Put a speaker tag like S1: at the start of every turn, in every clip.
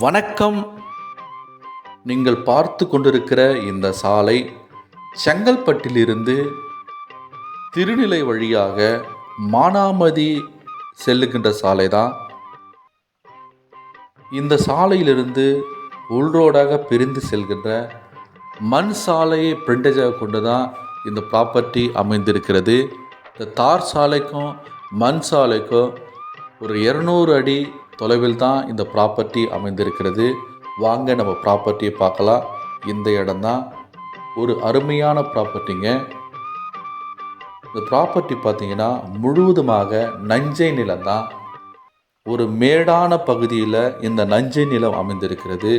S1: வணக்கம். நீங்கள் பார்த்து கொண்டிருக்கிற இந்த சாலை செங்கல்பட்டிலிருந்து திருநிலை வழியாக மானாமதி செல்லுகின்ற சாலை தான் இந்த சாலையிலிருந்து உள்ரோடாக பிரிந்து செல்கின்ற மண் சாலையை பிரிண்டேஜாக கொண்டு தான் இந்த ப்ராப்பர்ட்டி அமைந்திருக்கிறது. இந்த தார் சாலைக்கும் மண் சாலைக்கும் ஒரு இரநூறு அடி தொலைவில் தான் இந்த ப்ராப்பர்ட்டி அமைந்திருக்கிறது. வாங்க நம்ம ப்ராப்பர்ட்டியை பார்க்கலாம். இந்த இடம்தான் ஒரு அருமையான ப்ராப்பர்ட்டிங்க இந்த ப்ராப்பர்ட்டி பார்த்தீங்கன்னா முழுவதுமாக நஞ்சை நிலம் தான் ஒரு மேடான பகுதியில் இந்த நஞ்சை நிலம் அமைந்திருக்கிறது.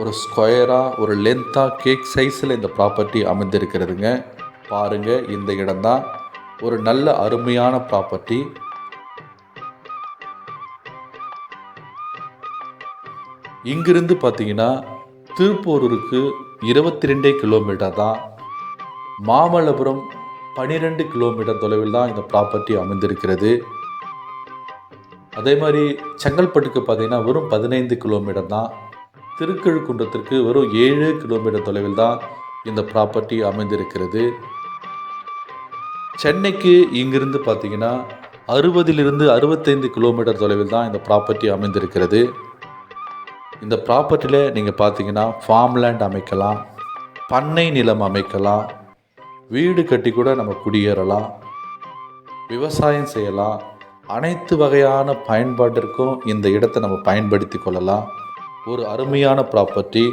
S1: ஒரு ஸ்கொயராக ஒரு லென்த்தாக கேக் சைஸில் இந்த ப்ராப்பர்ட்டி அமைந்திருக்கிறதுங்க. பாருங்கள் இந்த இடம்தான் ஒரு நல்ல அருமையான ப்ராப்பர்ட்டி இங்கிருந்து பார்த்தீங்கன்னா திருப்பூரூருக்கு இருபத்தி ரெண்டே கிலோமீட்டர் தான். மாமல்லபுரம் பன்னிரெண்டு கிலோமீட்டர் தொலைவில் தான் இந்த ப்ராப்பர்ட்டி அமைந்திருக்கிறது. அதே மாதிரி செங்கல்பட்டுக்கு பார்த்தீங்கன்னா வெறும் பதினைந்து கிலோமீட்டர் தான். திருக்கழுக்குன்றத்திற்கு வெறும் ஏழு கிலோமீட்டர் தொலைவில் தான் இந்த ப்ராப்பர்ட்டி அமைந்திருக்கிறது. சென்னைக்கு இங்கிருந்து பார்த்தீங்கன்னா அறுபதிலிருந்து அறுபத்தைந்து கிலோமீட்டர் தொலைவில் தான் இந்த ப்ராப்பர்ட்டி அமைந்திருக்கிறது. இந்த ப்ராப்பர்ட்டியில் நீங்கள் பார்த்தீங்கன்னா ஃபார்ம்லேண்ட் அமைக்கலாம் பண்ணை நிலம் அமைக்கலாம் வீடு கட்டி கூட நம்ம குடியேறலாம் விவசாயம் செய்யலாம் அனைத்து வகையான பயன்பாட்டிற்கும் இந்த இடத்தை நம்ம பயன்படுத்தி கொள்ளலாம். ஒரு அருமையான ப்ராப்பர்ட்டி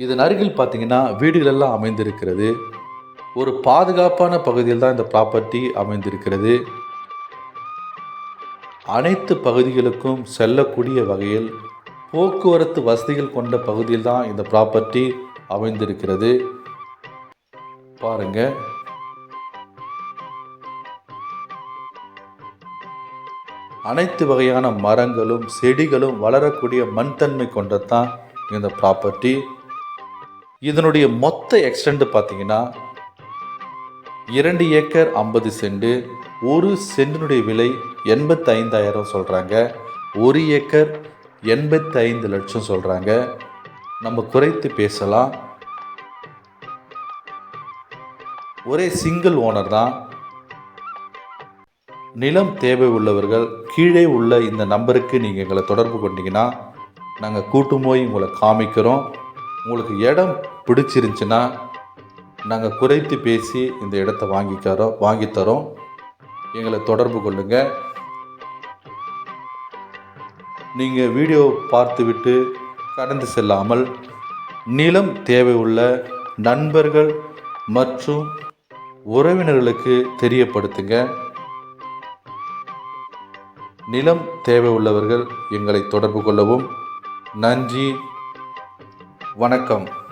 S1: இதன் அருகில் பார்த்தீங்கன்னா வீடுகளெல்லாம் அமைந்திருக்கிறது. ஒரு பாதுகாப்பான பகுதியில் தான் இந்த ப்ராப்பர்ட்டி அமைந்திருக்கிறது. அனைத்து பகுதிகளுக்கும் செல்லக்கூடிய வகையில் போக்குவரத்து வசதிகள் கொண்ட பகுதியில் தான் இந்த ப்ராப்பர்ட்டி அமைந்திருக்கிறது. பாருங்க. அனைத்து வகையான மரங்களும் செடிகளும் வளரக்கூடிய மண் தன்மை கொண்டதான் இந்த ப்ராப்பர்ட்டி இதனுடைய மொத்த எக்ஸ்டெண்ட் பார்த்தீங்கன்னா இரண்டு ஏக்கர் ஐம்பது சென்ட் ஒரு சென்டினுடைய விலை எண்பத்தைந்தாயிரம் சொல்கிறாங்க ஒரு ஏக்கர் எண்பத்தைந்து லட்சம் சொல்கிறாங்க நம்ம குறைத்து பேசலாம். ஒரே சிங்கிள் ஓனர் தான். நிலம் தேவை உள்ளவர்கள் கீழே உள்ள இந்த நம்பருக்கு நீங்கள் எங்களை தொடர்பு கொண்டீங்கன்னா நாங்கள் கூட்டு போய் உங்களை காமிக்கிறோம். உங்களுக்கு இடம் பிடிச்சிருந்துச்சுன்னா நாங்கள் குறைத்து பேசி இந்த இடத்த வாங்கிக்கிறோம் வாங்கித்தரோம். எங்களை தொடர்பு கொள்ளுங்கள் நீங்கள் வீடியோ பார்த்துவிட்டு கடந்து செல்லாமல் நிலம் தேவை உள்ள நண்பர்கள் மற்றும் உறவினர்களுக்கு தெரியப்படுத்துங்க. நிலம் தேவை உள்ளவர்கள் எங்களை தொடர்பு கொள்ளவும். நன்றி. வணக்கம்.